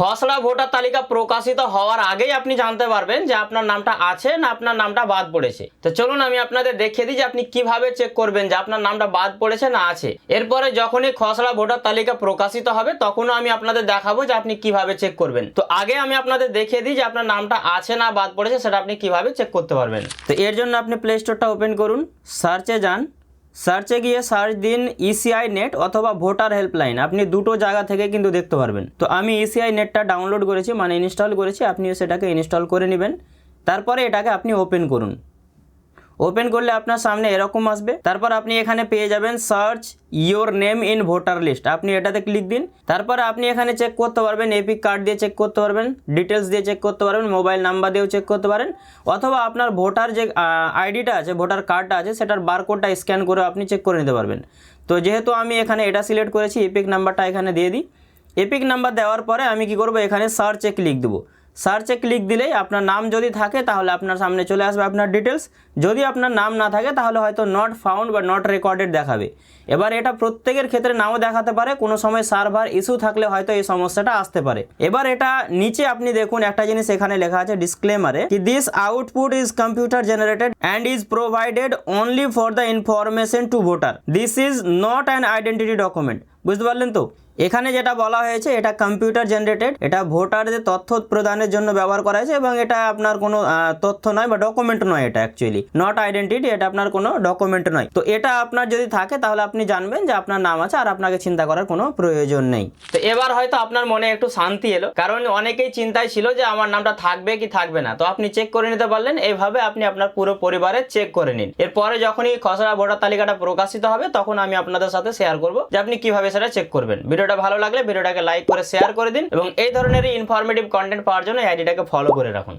খসড়া ভোটার তালিকা প্রকাশিত হওয়ার আগেই আপনি জানতে পারবেন যে আপনার নামটা আছে না আপনার নামটা বাদ পড়েছে। তো চলুন আমি আপনাদের দেখিয়ে দিই যে আপনি কীভাবে চেক করবেন যে আপনার নামটা বাদ পড়েছে না আছে। এরপরে যখনই খসড়া ভোটার তালিকা প্রকাশিত হবে, তখনও আমি আপনাদের দেখাবো যে আপনি কীভাবে চেক করবেন। তো আগে আমি আপনাদের দেখিয়ে দিই যে আপনার নামটা আছে না বাদ পড়েছে, সেটা আপনি কীভাবে চেক করতে পারবেন। তো এর জন্য আপনি প্লে স্টোরটা ওপেন করুন সার্চে যান। সার্চে গিয়ে সার্চ দিন ইসিআই নেট অথবা ভোটার হেল্পলাইন আপনি দুটো জায়গা থেকে কিন্তু দেখতে পারবেন। তো আমি ইসিআই নেটটা ডাউনলোড করেছি মানে ইনস্টল করেছি, আপনিও সেটাকে ইনস্টল করে নেবেন। তারপরে এটাকে আপনি ওপেন করুন। ওপেন করলে আপনার সামনে এরকম আসবে। তারপর আপনি এখানে পেয়ে যাবেন search your name in voter list আপনি এটাতে ক্লিক দিন। তারপর আপনি এখানে চেক করতে পারবেন এপিক কার্ড দিয়ে চেক করতে পারবেন ডিটেলস দিয়ে চেক করতে পারবেন মোবাইল নাম্বার দিয়েও চেক করতে পারেন, অথবা আপনার ভোটার যে আইডিটা আছে ভোটার কার্ডটা আছে, সেটার বারকোডটা স্ক্যান করে আপনি চেক করে নিতে পারবেন। তো যেহেতু আমি এখানে এটা সিলেক্ট করেছি এপিক নাম্বারটা এখানে দিয়ে দিই। এপিক নাম্বার দেওয়ার পরে আমি কি করব? এখানে সার্চে ক্লিক দেবো। সার্চে ক্লিক দিলেই আপনার নাম যদি থাকে, তাহলে আপনার সামনে চলে আসবে আপনার ডিটেলস যদি আপনার নাম না থাকে, তাহলে হয়তো নট ফাউন্ড বা নট রেকর্ডেড দেখাবে। এবার এটা প্রত্যেকের ক্ষেত্রে নাও দেখাতে পারে, কোনো সময় সার্ভার ইস্যু থাকলে হয়তো এই সমস্যাটা আসতে পারে। এবার এটা নিচে আপনি দেখুন, একটা জিনিস এখানে লেখা আছে ডিসক্লেমারে কি this output is computer generated and is provided only for the information to voter this is not an identity document বুঝতে পারলেন তো? এখানে যেটা বলা হয়েছে, এটা কম্পিউটার জেনারেটেড এটা ভোটারদের তথ্য প্রদানের জন্য ব্যবহার করা হয়েছে এবং এটা আপনার কোনো তথ্য নয় বা ডকুমেন্ট নয় এটা অ্যাকচুয়ালি নট আইডেন্টিটি এটা আপনার কোনো ডকুমেন্ট নয়। তো এটা আপনার যদি থাকে, তাহলে আপনি জানবেন যে আপনার নাম আছে আর আপনাকে চিন্তা করার কোনো প্রয়োজন নেই। তো এবার হয়তো আপনার মনে একটু শান্তি এলো, কারণ অনেকেই চিন্তায় ছিল যে আমার নামটা থাকবে কি থাকবে না। তো আপনি চেক করে নিতে পারলেন, এইভাবে আপনি আপনার পুরো পরিবারের চেক করে নিন। এরপরে যখনই খসড়া ভোটার তালিকাটা প্রকাশিত হবে, তখন আমি আপনাদের সাথে শেয়ার করব যে আপনি কীভাবে সেটা চেক করবেন। ভিডিওটা ভালো লাগলে ভিডিওটাকে লাইক করে শেয়ার করে দিন এবং এই ধরনের ইনফরমেটিভ কন্টেন্ট পাওয়ার জন্য আইডিটাকে ফলো করে রাখুন।